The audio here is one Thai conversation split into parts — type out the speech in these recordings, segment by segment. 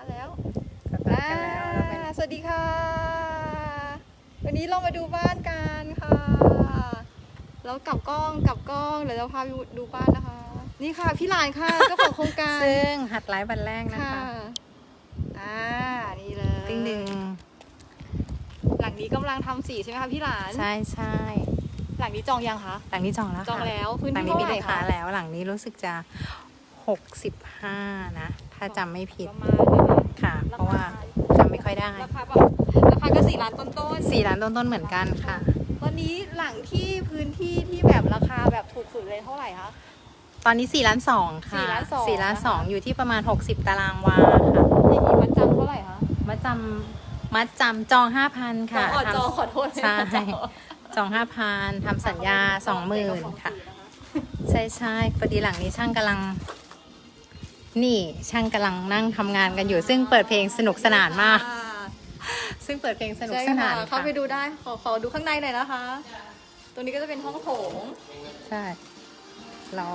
าแล้วสตาร์ทกันแล้วเราไปอ่าสวัสดีค่ะ วันนี้เรามาดูบ้านกันค่ะ แล้วกลับกล้องกลับกล้องเดี๋ยวเราพาไปดูบ้านนะคะ นี่ค่ะพี่หลานค่ะเจ้าของโครงการ ซึ่งหัดไลฟ์วันแรกนะค่ะคะอ่า นี่เลยติ้งหนึ่งหลังนี้กำลังทำสีใช่ไหมคะพี่หลาน ใช่ใช่หลังนี้จองยังคะ หลังนี้จองแล้วจองค่ะแล้วพื้นหลังที่นี้เท่ามีไหร่เลขาคะแล้วหลังนี้รู้สึกจะ หกสิบห้านะ ถ้าจำไม่ผิดประมาณนะคะค่ะ เพราะว่าจำไม่ค่อยได้ราคาแบบราคาก็สี่ล้านต้นๆสี่ล้านต้นๆเหมือนกันค่ะ ตอนนี้หลังที่พื้นที่ที่แบบราคาแบบถูกสุดเลยเท่าไหร่คะ ตอนนี้สี่ล้านสองค่ะสี่ล้านสองสี่ล้านนะคะสองอยู่ที่ประมาณหกสิบตารางวาค่ะอย่างนี้มัดจำเท่าไหร่คะมัดจำมัดจำจองห้าพันจอค่ะงอ๋อทำจองขอโทษใช่จองจองห้าพันทำสัญญาสองหมื่นค่ะ ใช่ใช่พอดีหลังนี้ช่างกำลัง นี่ช่างกำลังนั่งทำงานกันอยู่ ซึ่งเปิดเพลงสนุกสนานมากค่ะซึ่งเปิดเพลงสนุกใช่สนาค่ะนเข้าค่ะไปดูได้ขอขอดูข้างในหน่อยนะคะ ตรงนี้ก็จะเป็นห้องโถงใช่รอ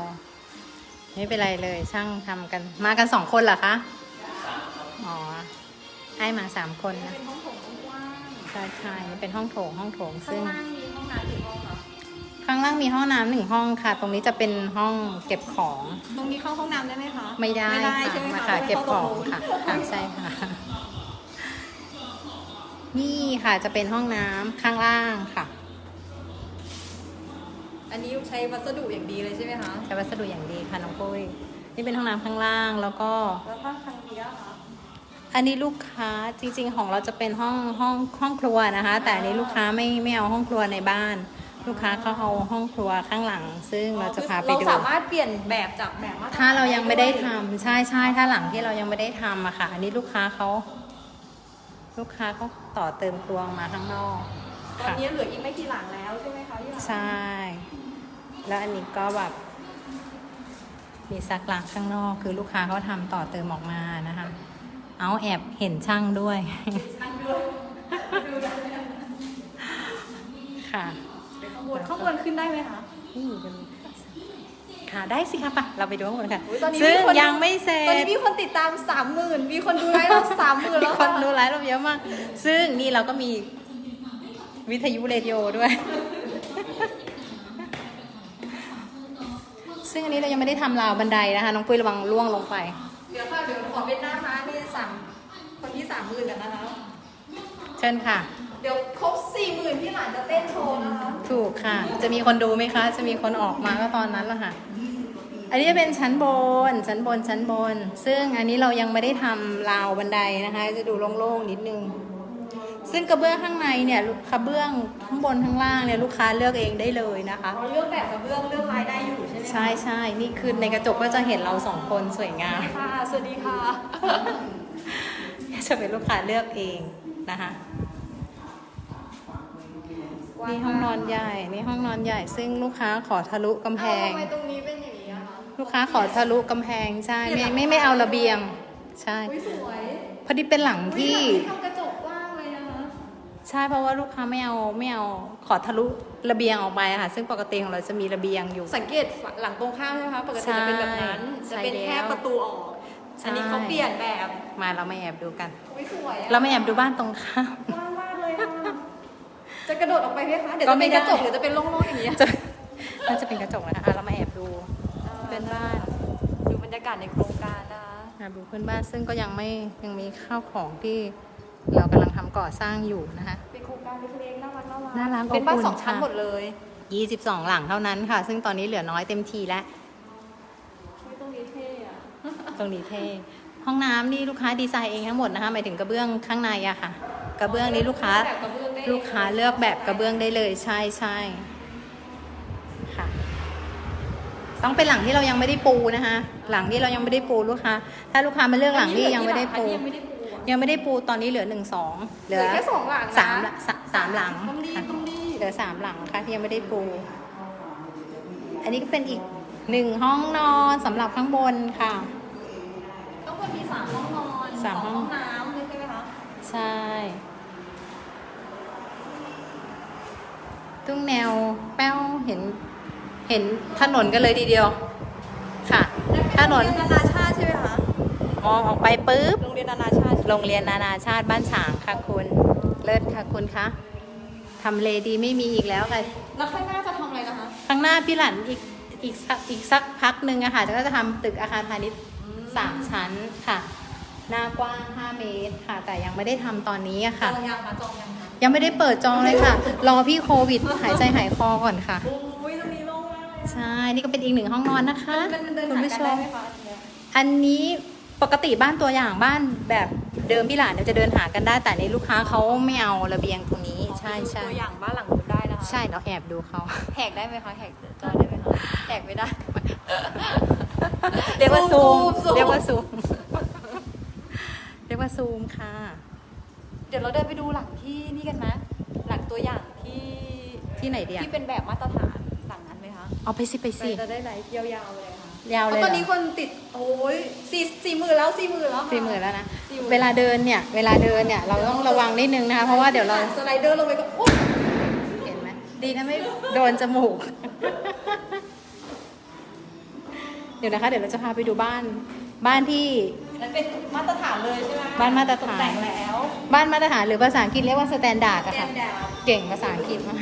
ไม่เป็นไรเลยช่างทำกันมากันสองคนเหรอคะอ๋อให้มาสามคนนะเป็นห้องโถงกว้างใช่ใช่นี่เป็นห้องโถงห้องโถงข้างซึ่งล่างมีห้องน้ำกี่ห้องคะ ข้างล่างมีห้องน้ำหนึ่งห้องค่ะ ตรงนี้จะเป็นห้องเก็บของ ตรงนี้เข้าห้องน้ำได้ไหมคะไม่ได้ไม่ได้ค่ะใช่ไหมมาคะค่ะ เก็บของไม่ค่ะเข้าตรงนู้นค่ะใช่ค่ะ นี่ค่ะจะเป็นห้องน้ำข้างล่างค่ะ อันนี้ใช้วัสดุอย่างดีเลยใช่ไหมคะใช้วัสดุอย่างดีค่ะน้องปุ้ยนี่เป็นห้องน้ำข้างล่างแล้วก็แล้วก็ทางนี้อะคะอันนี้ลูกค้าจริง ๆ ของเราจะเป็นห้องห้องห้องครัวนะคะ แต่อันนี้ลูกค้าไม่ไม่เอาห้องครัวในบ้าน ลูกค้าเขาเอาห้องครัวข้างหลัง ซึ่งเราจะพาไปเราดูสามารถเปลี่ยนแบบจากแบบมาตฐนถ้าเรายังไม่ได้วยทำใช่ใช่ถ้าหลังที่เรายังไม่ได้ทำอะค่ะ อันนี้ลูกค้าเขาลูกค้าเขาต่อเติมครัวมาข้างนอกตอนค่ะ นี้เหลืออีกไม่กี่หลังแล้วใช่ไหมคะพี่หลานใช่ แล้วอันนี้ก็แบบ มีซักล้างข้างนอก คือลูกค้าเขาทำต่อเติมออกมานะคะ เอาแอบเห็นช่างด้วย ช่างด้วยดูได้ไหมค่ะข้างบ นข้างบนขึ้นได้ไหมคะนี่เป็นค่ะได้สิคะปะเราไปดูข้างบนกันอุ๊ยตอนนี้ซึ่งมีคนยังไม่เสร็ตอนนี้จมีคนติดตามสามหมื่นมีคนดูไลฟ์เราสามหมื่นมีแล้วคนดูไลฟ์เราเยอะมาก ซึ่งนี่เราก็มีวิทยุเรดิโอด้วย ซึ่งอันนี้เรายังไม่ได้ทำราวบันไดนะคะ น้องปุ้ยระวังล่วงลงไป เดี๋ยวค่ะเดี๋ยวขอเป็นหน้าม้านี่สามคนที่สามหมื่นกันนะคะเชิญค่ะเดี๋ยวครบสี่หมื่นพี่หลานจะเต้นโชว์นะคะ ถูกค่ะ จะมีคนดูไหมคะ จะมีคนออกมาก็ตอนนั้นแหละค่ะ อันนี้จะเป็นชั้นบน ชั้นบน ชั้นบน ซึ่งอันนี้เรายังไม่ได้ทำราวบันไดนะคะ จะดูโล่งๆนิดนึง ซึ่งกระเบื้องข้างในเนี่ยกระเบื้องข้างบนข้างล่างเนี่ยลูกค้าเลือกเองได้เลยนะคะ เราเลือกแบบกับเรื่องเลือกลายได้อยู่ใช่ไหมคะใช่ใช่นี่คือในกระจกก็จะเห็นเราสองคนสวยงาม ค่ะ สวัสดีค่ะ จะเป็นลูกค้าเลือกเองนะคะ นี่ห้องนอนใหญ่นี่ห้องนอนใหญ่ ซึ่งลูกค้าขอทะลุกำแพเอ้างทำไมตรงนี้เป็นอย่างนี้อะคะลูกค้าขอทะลุกำแพงใช่ไม่ไม่ไม่เอาระเบียง ใช่ อุ้ยสวยพอดีเป็นหลังที่ที่ทำกระจกกว้างเลยนะคะใช่เพราะว่าลูกค้าไม่เอาไม่เอาขอทะลุระเบียงออกไปอะค่ะ ซึ่งปกติของเราจะมีระเบียงอยู่ สังเกตหลังตรงข้ามใช่ไหมคะปกติจะเป็นแบบนั้น ใช่จะเป็นใช่แค่แล้วประตูออก ใช่ อันนี้เขาเปลี่ยนแบบมาเรามาแอบดูกัน อุ้ยสวยอะเรามาแอบดูบ้านตรงข้ามกว้า จะกระโดดออกไปไหมคะ เดี๋ยวก็จะไม่เป็นได้กระจกหรือจะเป็นโล่งๆอย่างนี้ยจะน่าจะเป็นกระจกนะคะอะเรามาแอบดู เพื่อนบ้าน ดูบรรยากาศในโครงการนะคะ แอบดูเพื่อนบ้านซึ่งก็ยังไม่ยังมีข้าวของที่เรากำลังทำก่อสร้างอยู่นะคะ เป็นโครงการเล็กๆน่ารักน่ารักน่ารักเป็นบ้านอบอุ่นสองชั้นค่ะ หมดเลย22 หลังเท่านั้นค่ะ ซึ่งตอนนี้เหลือน้อยเต็มทีแล้ว ไม่ต้องนี้เท่อะตรงนี้เท่ ห้องน้ำนี่ลูกค้าดีไซน์เองทั้งหมดนะคะหมายถึงกระเบื้องข้างในอะค่ะ กระเบื้องนี้ลูกค้าแบบกระเบื้องได้ ลูกค้าเลือกแบบกระเบื้องได้เลยใช่ใช่ค่ะ ต้องเป็นหลังที่เรายังไม่ได้ปูนะคะ หลังที่เรายังไม่ได้ปูลูกค้า ถ้าลูกค้ามาเลือกหลังที่ยังไม่ได้ปูอันนี้ยังไม่ได้ปูอะยังไม่ได้ปูตอนนี้เหลือหนึ่งสองเหลือแค่สองหลังนะสามละสะสามหลังต้องรีบค่ะต้องรีบเหลือสามหลังค่ะที่ยังไม่ได้ปู อันนี้ก็เป็นอีกหนึ่งห้องนอนสำหรับข้างบนค่ะต้องคนมีสามห้องนอนสามห้องห้องน้ำใช่ไหมคะใช่ ตุ้งแนวแป้วเห็น เห็นถนนกันเลยทีเดียว ค่ะ ถนนนานาชาติใช่ไหมคะอมองออกไปปุ๊บโรงเรียนนานาชาติโรงเรียนนานาชาติบ้านฉางค่ะคุณ เลิศค่ะคุณคะทำเลดีไม่มีอีกแล้วค่ะแล้วข้างหน้าจะทำอะไรนะคะข้างหน้าพี่หลันอีกอีกสักอีกสักพักหนึ่งอะค่ะก็จะทำตึกอาคารพาณิชย์สามชั้นค่ะ หน้ากว้าง 5 เมตรค่ะ แต่ยังไม่ได้ทำตอนนี้อะจค่ะ องยังคะจองยังคะ ยังไม่ได้เปิดจองเลยค่ะ รอพี่โควิดหายใจหายคอก่อนค่ะ โอ้ยตรงนี้โล่งมากเลยใช่ นี่ก็เป็นอีกหนึ่งห้องนอนนะคะมันมันเดินคุณหาผู้กันชได้ม ไหมคะเนี่ยอันนี้ปกติบ้านตัวอย่างบ้านแบบเดิมพี่หลานเนี่ยจะเดินหากันได้ แต่ในลูกค้าเขาไม่เอาระเบียงตรงนี้ ใช่ใช่ตัวอย่างบ้านหลังนู้นได้นะคะใช่เราแอบดูเขา แหกได้ไหมคะแหกจอได้ไหมคะแหกไม่ได้ เรียกว่าซูม ซูมเรียกว่าซูม เรียกว่าซูมค่ะ เดี๋ยวเราเดินไปดูหลังที่นี่กันไหมหลังตัวอย่างที่ที่ไหนดีอะที่เป็นแบบมาตรฐานหลังนั้นไหมคะเอาไปสิไปสิจะได้ไลฟ์ยาวๆเลยค่ะยาวเพเลยราะเหตรอนนี้คนติดโอ้ยสี่สี่หมื่นแล้วสี่หมื่นแล้วค่ะสี่หมื่นแล้วนะสี่หมื่นเวลาเดินเนี่ยเวลาเดินเนี่ยเราต้องระวังนิดนึงนะคะเพราะว่าเดี๋ยวเราสไลเดอร์ลงไปก็โอ๊ยเห็นไหมดีนะไม่โดนจมูก เดี๋ยวนะคะ เดี๋ยวเราจะพาไปดูบ้านบ้านที่ นั่นเป็นมาตรฐานเลยใช่ไหมบ้านมาตรฐาน ตกแต่งแล้วบ้านมาตรฐานหรือภาษาอังกฤษเรียกว่าสแตนดาร์ดอะแกค่ะ นดาวเก่งภาษาอังกฤษมาก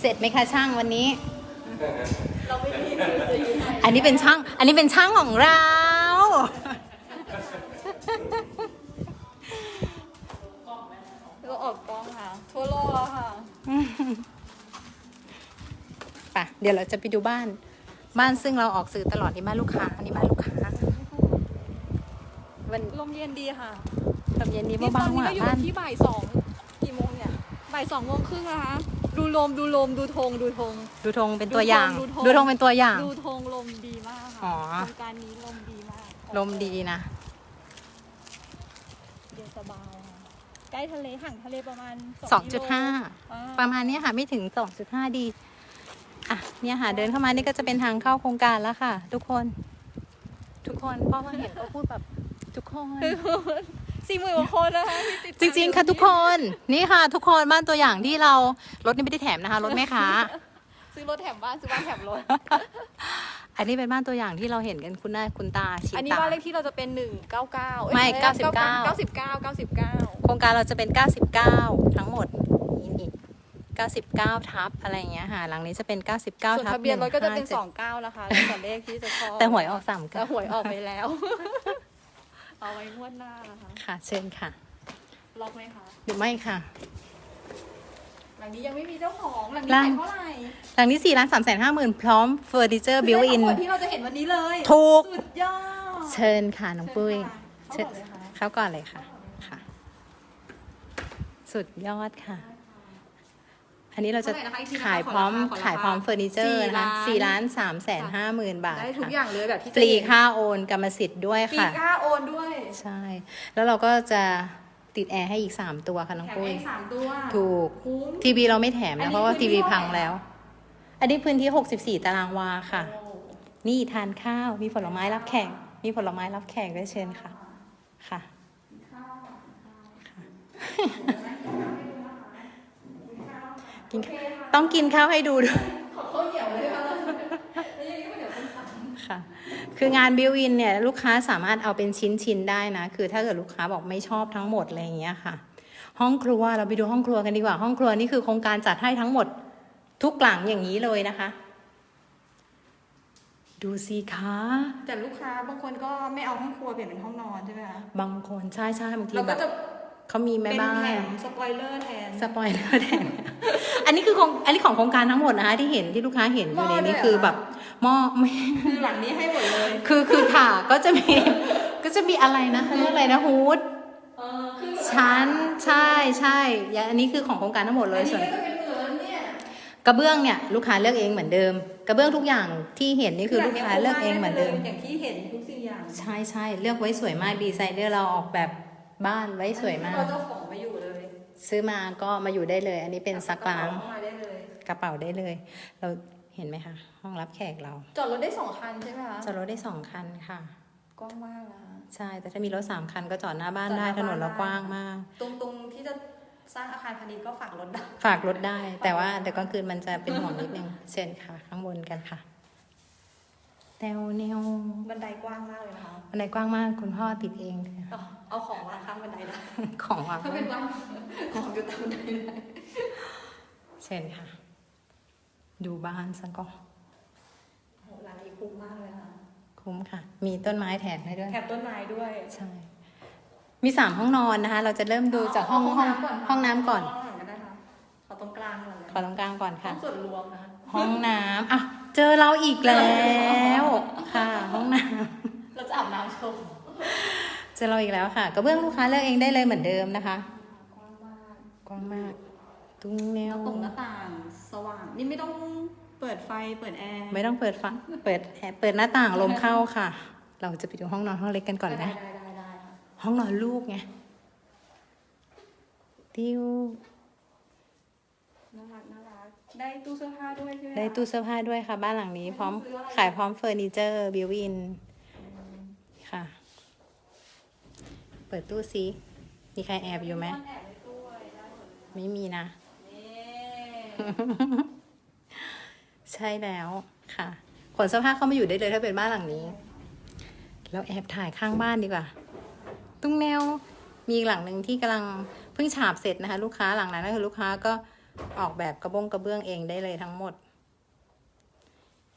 เสร็จไหมคะช่างวันนี้ เราไม่มีคือจะยืนให้อันนี้เป็นช่าง อันนี้เป็นช่างของเรา เราออกกล้องค่ะ ทั่วโลกแล้วค่ะ ไปะเดี๋ยวเราจะไปดูบ้าน บ้านซึ่งเราออกสื่อตลอดนี่บ้านลูกค้าอันนี้บ้านลูกค้าวันลมเย็นดีค่ะตอนเย็นนี้นี่ตอเบานๆนี้อะก็อยู่บ้านที่บ่ายสองกี่โมงเนี่ยบ่ายสองโมงครึ่งนะคะ ดูลมดูลมดูธงดูธง ดูธงเป็นตัวอย่าง ดูธง ดูธงเป็นตัวอย่าง ดูธงลมดีมากอ๋ค่ะอ โครงการนี้ลมดีมากลมดีนะ เย็นสบายค่ะใกล้ทะเลห่างทะเลประมาณสองจุดห้าอ่าประมาณเนี้ยค่ะ ไม่ถึง 2.5 ดีอะ เนี่ยค่ะเดินเข้ามานี่ก็จะเป็นทางเข้าโครงการแล้วค่ะ ทุกคน ทุกคนเพราะว่าเห็นเขาพูดแบบทุกคนสี่หมื่นกว่าคนนะคะที่ติดจริง ๆ ค่ะทุกคนนี่ค่ะ ทุกคนบ้านตัวอย่างที่เรารถนี่ไม่ได้แถมนะคะรถแม่ค้าซื้อรถแถมบ้านซื้อบ้านแถมรถอันนี้เป็นบ้านตัวอย่างที่เราเห็นกันคุณหน้าคุณตาชินอันนี้ตาบ้านเลขที่เราจะเป็นหนึ่งเก้าเก้าไม่เก้า99สิบเก้าเก้าสิบเก้าโครงการเราจะเป็น 99 ทั้งหมดนี่นี่ 99ทับอะไรอย่างเงี้ยค่ะหลังนี้จะเป็น 99ส่วนทับทะเบียนรถก็จะเป็น157สองเก้านะคะแล้วแต่เลขที่จะชอบแต่หวยออกสามแต่เก้าหวยออกไปแล้ว เอาไว้งวดหน้านะคะค่ะ เชิญค่ะล็อกไหมคะหรือไม่ค่ะ หลังนี้ยังไม่มีเจ้าของหลังนี้หลัขางยเท่าไหร่หลังนี้4ล้าน3แสนห้าหมื่นพร้อมเฟอร์นิเจอร์บิวอินคือได้ทั้งหมดที่เราจะเห็นวันนี้เลยถูกสุดยอดเชิญค่ะน้องปุ้ยเชิญค่ะเข้าก่อนเลยค่ะ ค่ะ สุดยอดค่ะ อันนี้เราจะเท่าไหร่นะคะอีกทีนะคะขายพร้อมขอราคาขายพร้อมเฟอร์นิเจอร์นะคะสี่สี่ล้าล้านนสามแสนห้าหมื่นบาทได้ทุกค่ะอย่างเลยแบบที่ฟรีจะเห็นค่าโอนกรรมสิทธิ์ด้วยฟรีค่ะ ค่าโอนด้วยใช่ แล้วเราก็จะติดแอร์ให้อีก 3 ตัวค่ะน้องแถมปุ้ยเองสามตัวถูก คุ้ม ทีวีเราไม่แถมอันนะ นี้เพราะว่าพื้ทีนที่วีพังเท่าไหร่ แล้ว อันนี้พื้นที่ 64 ตารางวาค่ะ โอ้นี่ทานข้าวมีผลไม้รับแขกมีผลไม้รับแขกด้วยเชิญค่ะค่ะกินข้าวต้องกินข้าวให้ดูด้วยขอข้าวเหนียวเลยค่ะแล้วยังมีข้าวเหนียวเป็นตังค่ะ คืองานบิวอินเนี่ยลูกค้าสามารถเอาเป็นชิ้นๆได้นะ คือถ้าเกิดลูกค้าบอกไม่ชอบทั้งหมดอะไรอย่างเงี้ยค่ะ ห้องครัวเราไปดูห้องครัวกันดีกว่า ห้องครัวนี่คือโครงการจัดให้ทั้งหมดทุกหลังอย่างนี้เลยนะคะ ดูสิคะแต่ลูกค้าบางคนก็ไม่เอาห้องครัวเปลี่ยนเป็นห้องนอนใช่ไหมคะ บางคนใช่ใช่บางทีเราแบก็บจะเขามีแม่เป็นบ้าแถนมสปอยเลอร์แทน สปอยเลอร์แทน อันนี้คือของอันนี้ของโครงการทั้งหมดนะคะที่เห็นที่ลูกค้าเห็นอยู่ในนี้คือแบบหม้อไม่คือหลังนี้ให้หมดเลย คือคือค่ะก็จะมีก็จะมีอะไรนะเขาเรียกอะไรนะฮูดเออคือชั้นใช่ใช่อย่างอันนี้คือของโครงการทั้งหมดเลอัยนนี้ส่วนก็จะเป็นเหมือนเนี่ยกระเบื้องเนี่ยลูกค้าเลือกเองเหมือนเดิม กระเบื้องทุกอย่างที่เห็นนี่คือลูกค้าเลือกเองเหมือนเดิมอย่างที่เห็นทุกสิ่งอย่างใช่ใช่เลือกไว้สวยมากดีไซเนอร์เราออกแบบบ้านไว้สวยมาก ซื้อมาก็มาอยู่ได้เลย อันนี้เป็นซักล้างเข้ามาได้เลยกระเป๋าได้เลย เราเห็นไหมคะ ห้องรับแขกเรา จอดรถได้สองคันใช่ไหมคะจอดรถได้สองคันค่ะ กว้างมากนะคะใช่แต่ถ้ามีรถสามคันก็จอดหน้าบ้านได้จอดหถน้านนเราบ้านกว้างมาก ตรงตรงที่จะสร้างอาคารพาณิชย์ก็ฝากรถได้ฝากรถได้ แต่ว่าเดี๋ยวกลางคืนมันจะเป็นห่วงนิดนึงเชิญค่ะ ข้างบนกันค่ะ แนวแนวบันไดกว้างมากเลยนะคะบันไดกว้างมากคุณพ่อติดเองเอาเอาของวางข้างบันไดได้ของวางถ้าเป็นว่างของอยู่ตามบันไดได้เช่นค่ะ ดูบ้านซะก่อนโหร้านนี้คุ้มมากเลยค่ะคุ้มค่ะ มีต้นไม้แถมให้ด้วย แถมต้นไม้ด้วย ใช่ มีสามห้องนอนนะคะ เราจะเริ่มดูจากห้องห้องห้องน้ำก่อนห้องน้ำก็ได้ค่ะขอตรงกลางก่อนเลยขอตรงกลางก่อนห้ค่ะองส่วนรวมนะห้องน้ำอะ เจอเราอีกแล้วค่ะห้องน้เราจะอาบน้ำชมำเจอเราอีกแล้วค่ะกระเบื้องลูกค้าเลือกเองได้เลยเหมือนเดิมนะคะ กว้างมากกว้างมากตุ้งแนแล้ววตรงหน้าต่างสว่างนี่ไม่ต้องเปิดไฟเปิดแอร์ไม่ต้องเปิดฟังเปิดแอร์เปิดหน้าต่างลมเข้าค่ะ เราจะไปดูห้องนอนห้องเล็กกันก่อนได้นะได้ได้ได้ค่ะห้องนอนลูกไงติ้ว น่ารักน่ารัก ได้ตู้เสื้อผ้าด้วยใช่ไหมคะได้ตู้เสื้อผ้าด้วยค่ะ บ้านหลังนี้พร้อมขายพร้อมเฟอร์นิเจอร์บิวอินค่ะ เปิดตู้ซิมีใครแอบอยู่ไหมซ่นแอบในตู้ไว้ได้หมดเลยไม่มีนะ นี่ใช่แล้วค่ะ ขนเสื้อผ้าเข้ามาอยู่ได้เลยถ้าเป็นบ้านหลังนี้เราแอบถ่ายข้างบ้านดีกว่า ตุ้งแนวมีอีกหลังหนึ่งที่กำลังเพิ่งฉาบเสร็จนะคะ ลูกค้าหลังนั้นก็คือลูกค้าก็ ออกแบบกระบงกระเบื้องเองได้เลยทั้งหมด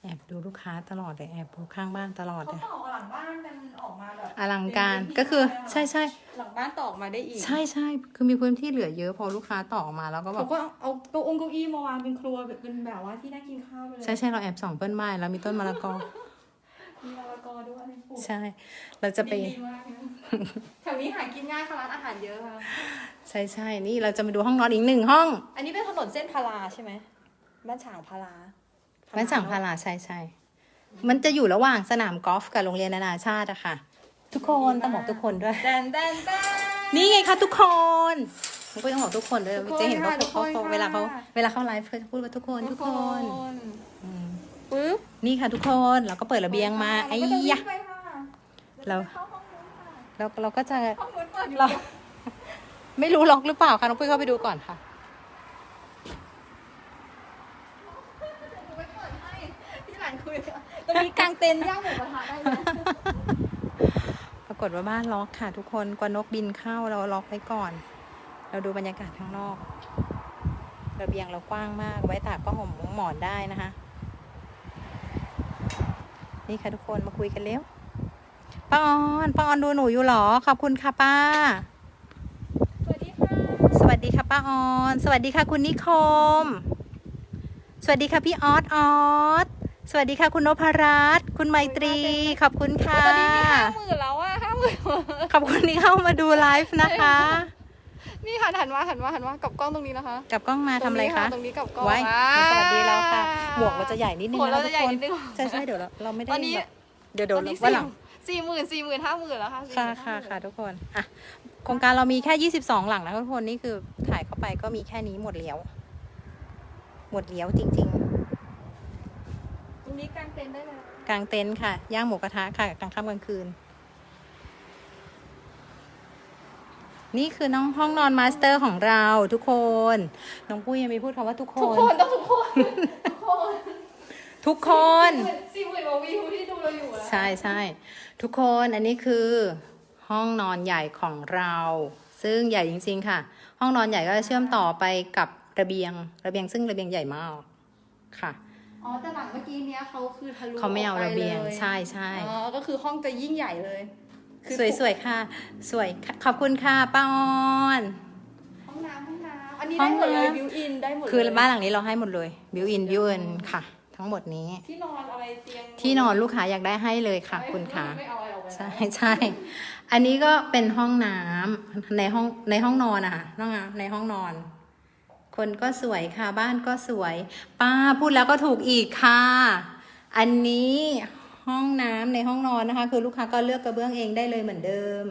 แอบดูลูกค้าตลอดเลยแอบดูข้างบ้านตลอดเขาเลยต่อหลังบ้านกันออกมาแบบอลังการก็คือใช่ใช่หลังบ้านต่อออกมาได้อีกใช่ใช่คือมีพื้นที่เหลือเยอะพอลูกค้าต่อออกมาแล้วก็แบเขาบก็เอาเก้าองเก้าอี้มาวางเป็นครัวแบบเป็นแบบว่าที่นั่งกินข้าวไปเลยใช่ใช่เราแอบส่องเปิ้ลไม้แล้วมีต้นมะละกอ มีมะละกอด้วยปลูกใช่ เราจะไป ดีมากนะแถวนี้หากินง่ายค่ะร้านอาหารเยอะค่ะ ใช่ใช่นี่เราจะมาดูห้องนอนอีกหนึ่งห้องอันนี้เป็นถนนเส้นพาราใช่ไหมบ้านฉางพาราบ้านสั่งพาราใช่ใช่มันจะอยู่ระหว่างสนามกอล์ฟกับโรงเรียนนานาชาติอะค่ะ ทุกคนต้องบอกทุกคนด้วย แดนแดนแดน นี่ไงคะทุกคนมันก็ต้องบอกทุกคนด้วยทุกคนจะเห็นว่าค่ะทุกเขาคนเขาค่ะ เวลาเขาเวลาเขาไลฟ์เขาจะพูดว่าทุกคนทุกคนอืมปึ๊บ นี่ค่ะทุกคนเราก็เปิดระเบียงมาไอ้เราก็จะวิ่ยะงไปค่ะเราเข้าห้องนู้นค่ะเราเราก็จะห้องนู้นเปิดอยู่เราไม่รู้ล็อกหรือเปล่าคะน้องปุ้ยเข้าไปดูก่อนค่ะหนูไม่เปิดให้พี่หลานคุยตรงนี้กางเต็นท์ย่างหมูกระทะได้เลยปรากฏว่าบ้านล็อกค่ะ ทุกคนกว่านกบินเข้าเราล็อกไว้ก่อน เราดูบรรยากาศข้างนอกระเบียงเรากว้างมากไว้ตากผ้าห่มหมอนได้นะคะ นี่ค่ะทุกคนมาคุยกันเร็วป้าออนป้าออนดูหนูอยู่เหรอ ขอบคุณค่ะป้า สวัสดีค่ะ สวัสดีค่ะป้าออน สวัสดีค่ะคุณนิคม สวัสดีค่ะพี่ออสออสสวัสดีค่ะคุณนพรัตน์คุณไมตรี ขอบคุณค่ะตอนนี้มีห้าหมื่นแล้วอะห้าหมื่นขอบคุณที่เข้ามาดูไลฟ์นะคะ นี่ค่ะหันมาหันมาหันมากับกล้องตรงนี้นะคะกลับกล้องมาทำอะไรคะ ตรงนี้กับกล้องไว้อ่า สวัสดีเราค่ะ หมวกเราจะใหญ่นิดนึงหมวกเรานะจะใหญ่นิดนึงทุกคนใช่ใช่เดี๋ยวเราเราไม่ได้ตอนนี้ แบบเดี๋ยวเดี๋ยวตอนนี้วันหลัง สี่หมื่นสี่หมื่นห้าหมื่นแล้วค่ะค่ะ40,000ค่ะค่ะทุกคนอะโครงการเรามีแค่ 22 หลังนะทุกคนนี่คือถ่ายเข้าไปก็มีแค่นี้หมดเลี้ยวหมดเลี้ยวจริง ตรงนี้กางเต็นท์ได้เลย ๆ กลางเต็นท์ค่ะ ย่างหมูกระทะค่ะกลางค่ำกลางคืน นี่คือน้องห้องนอนมาสเตอร์ของเราทุกคน น้องปุ้ยยังมีพูดคำว่าทุกคทุกนคนต้องทุกคนทุกคนทุกคนสี่หมื่นกว่าวิวที่ดูเราอยู่แล้วใช่ใช่ทุกคนอันนี้คือห้องนอนใหญ่ของเรา ซึ่งใหญ่จริง ๆ ค่ะ ห้องนอนใหญ่ก็จะเชื่อมต่อไปกับระเบียง ระเบียงซึ่งระเบียงใหญ่มากค่ะอ๋อแต่หลังเมื่อกี้เนี้ยเขาคือทะลุเขาไม่เอากประเบียงลใช่ใช่อ๋อก็คือห้องจะยิ่งใหญ่เลย คือสวยๆค่ะ สวยค่ะขอบคุณค่ะป้าออน ห้องน้ำห้องน้ำอันนี้ห้ได้องหมดเลยน้ำ บิวอินได้หมดเลยคือบ้านหลังนี้เราให้หมดเลยบิวอินบิวอินค่ะ ทั้งหมดนี้ ที่นอนอะไรเตียงที่นอนลูกค้าอยากได้ให้เลยค่ะคุณค่ะ ไม่เอาอะไรออกไปใช่ใช่อันนี้ก็เป็นห้องน้ำในห้องในห้องนอนอะค่ะน้องน้ำในห้องนอน คนก็สวยค่ะ บ้านก็สวย ป้าพูดแล้วก็ถูกอีกค่ะ อันนี้ ห้องน้ำในห้องนอนนะคะ คือลูกค้าก็เลือกกระเบื้องเองได้เลยเหมือนเดิม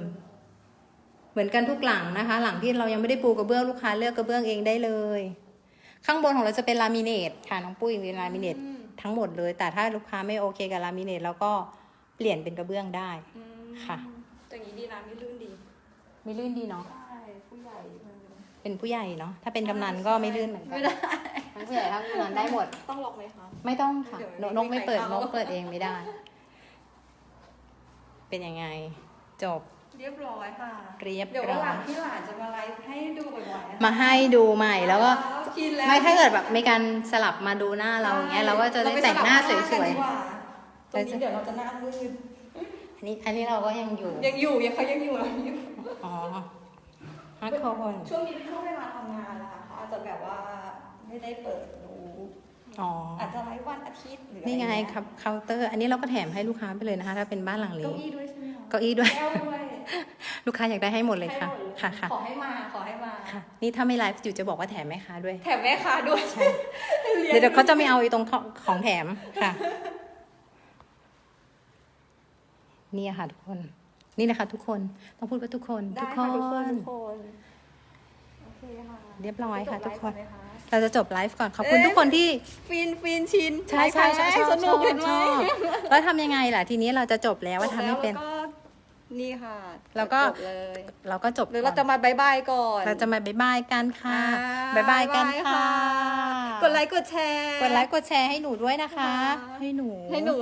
เหมือนกันทุกหลังนะคะ หลังที่เรายังไม่ได้ปูกระเบื้องลูกค้าเลือกกระเบื้องเองได้เลย ข้างบนของเราจะเป็นลามิเนตค่ะน้องปุ้ยเป็นลามิเนตอืมทั้งหมดเลย แต่ถ้าลูกค้าไม่โอเคกับลามิเนตแล้วก็เปลี่ยนเป็นกระเบื้องได้อืมค่ะอย่างนี้ดีนะไม่ลื่นดี ไม่ลื่นดีเนาะใช่ผู้ใหญ่เออเป็นผู้ใหญ่เนาะถ้าเป็นกำนันก็ไม่ลื่นเหมือนกันไม่ได้ทั้งผู้ใหญ่ทั้งกำนันได้หมด ต้องล็อกไหมคะ ไม่ต้องค่ะเดี๋ยวนกนกไม่เปิดไม่นมีใครกเข้าเปิดเองไม่ได้ เป็นยังไง จบ เรียบร้อยค่ะเรียบเดี๋ยวร้วันอหลัยงพี่หลานจะมาไลฟ์ให้ดูบ่อยๆนะคะมาให้ดูใหม่แล้วก็ชินแล้วไม่ถ้าเกิดแบบมีการสลับมาดูหน้าเราอย่างเงี้ยเราก็จะได้แต่งหน้าสวยๆตรงนี้เดี๋ยวเราจะหน้ามืดๆอันนี้อันนี้เราก็ยังอยู่ยังอยู่ยังเขายังอยู่เราอยู่ อ๋อฮักโคนช่วงนี้เป็นช่วงเวลาทำงานนะคะเขาอาจจะแบบว่าไม่ได้เปิด ดูอ๋ออาจจะไลฟ์วันอาทิตย์หรืออะรนี่ไงเยครับเคาน์เตอร์ อันนี้เราก็แถมให้ลูกค้าไปเลยนะคะ ถ้าเป็นบ้านหลังเก้านี้อี้ด้วยใช่ไหมคะเก้าอี้ด้วย แก้วด้วยลูกค้าอยากได้ให้หมดเลยค่ะ ให้หมดค่ะค่ะขอให้มาขอให้มา ค่ะ นี่ถ้าไม่ไลฟ์อยู่จะบอกว่าแถมแม่ค้าด้วย แถมแม่ค้าด้วยเดี๋ยวเดี๋ยวเขาจะไม่เอาไอ้ตรงของของแถมค่ะ นี่ค่ะทุกคน นี่นะคะ ทุกคน ต้องพูดว่าทุกคน ได้ทุกคค่ะทุกคนน ทุกคน โอเคค่ะเรียบร้อยค่ะจทุบกไลฟ์คนไหมะ เราจะจบไลฟ์ก่อนขอบคุณเอ๊ะทุกคนที่ ฟินฟินชินใช่ใช่ใช่ชอบสชนุอกบเห็นไหชมอบแล้วทำยังไงล่ะ ทีนี้เราจะจบแล้วว่าทำไม่เป็นแล้วก็นี่ค่ะแล้วก็จบเลยเราก็จบหรือก่เราอนจะมาบายบายก่อน เราจะมาบายบายกันค่ะอ่บายบายกันค่ะ กดไลค์กดแชร์ กดไลค์กดแชร์ให้หนูด้วยนะคะค่ะให้หนูให้หนู